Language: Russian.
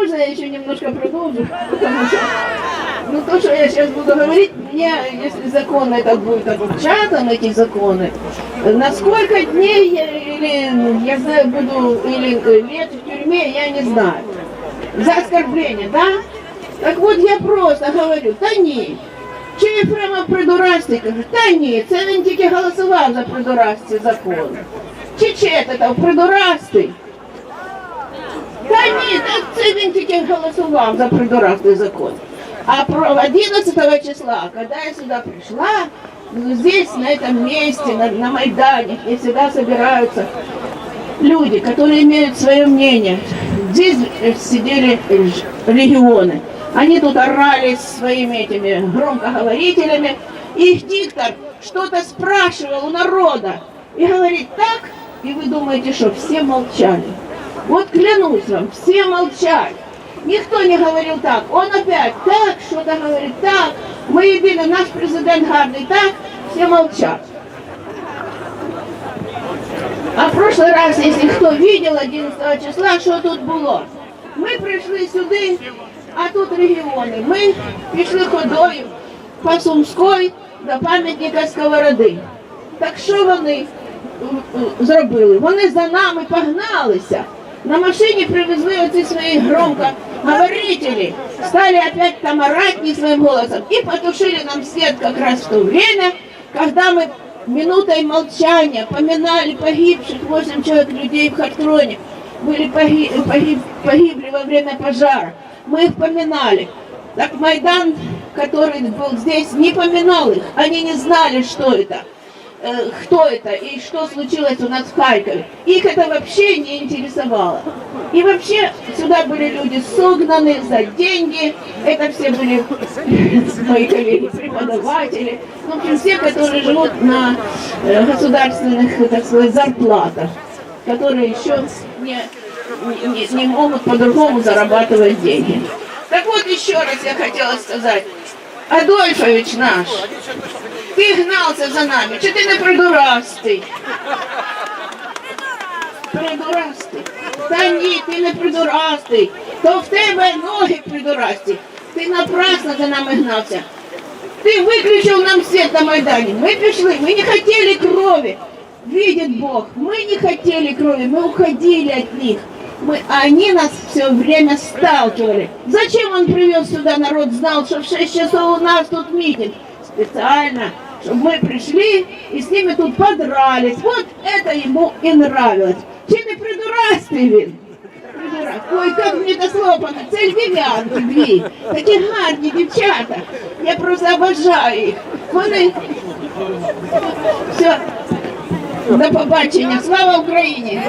Можно я еще немножко продолжу? Потому что, ну, то, что я сейчас буду говорить, мне, если закон этот будет отпечатан, эти законы, на сколько дней я, или, я знаю, буду, или э, лет в тюрьме, я не знаю. За оскорбление, да? Так вот я просто говорю, та ні. Чи Єфремов придурасти? Кажу, та ні, це він тільки голосував за придурасті закон. Чи чет це придурастий? Та ні, так це він тільки голосував за придурастий закон. А про 11 числа, когда я сюда пришла, ну, здесь, на этом месте, на, на Майдане, где всегда собираются люди, которые имеют свое мнение. Здесь сидели регионы. Они тут орали своими этими громкоговорителями. Их диктор что-то спрашивал у народа. И говорит так, и вы думаете, что все молчали. Вот клянусь вам, все молчали. Никто не говорил так. Он опять так, что-то говорит так. Мы едины, наш президент гарный так, все молчат. А в прошлый раз, если кто видел 11 числа, що тут було? Ми прийшли сюди, а тут регіони. Ми пішли ходою по Сумської до пам'ятника Сковороди. Так що вони м, м, зробили? Вони за нами погналися. На машині привезли оці свої громкоговорители, стали опять там орать не своим голосом и потушили нам свет как раз в то время, когда мы минутой молчания поминали погибших 8 человек людей в Хартроне, были погиб, погиб, погибли во время пожара. Мы их поминали. Так Майдан, который был здесь, не поминал их. Они не знали, что это, э, кто это и что случилось у нас в Харькове. Их это вообще не интересовало. И вообще сюда были люди согнаны за деньги. Это все были мои коллеги, преподаватели. В общем, все, которые живут на э, государственных, так сказать, зарплатах, которые еще не, не, не могут по-другому зарабатывать деньги. Так вот, еще раз я хотела сказать. Адольфович наш, ти гнався за нами, чи ти не придурастий? Придурастий. Та ні, ти не придурастий. То в тебе ноги придурасті. Ти напрасно за нами гнався. Ты выключил нам свет на Майдане. Мы пришли, мы не хотели крови. Видит Бог, мы не хотели крови, мы уходили от них Мы, а они нас все время сталкивали. Зачем он привез сюда народ, знал, что в 6 часов у нас тут митинг? Специально, чтобы мы пришли и с ними тут подрались. Вот это ему и нравилось. Чи не придурастий він? Придурак. Ой, як мені це слово, це львів'янки дві. Такі гарні дівчата. Я просто обожаю їх. Вони. Все. До побачення. Слава Україні!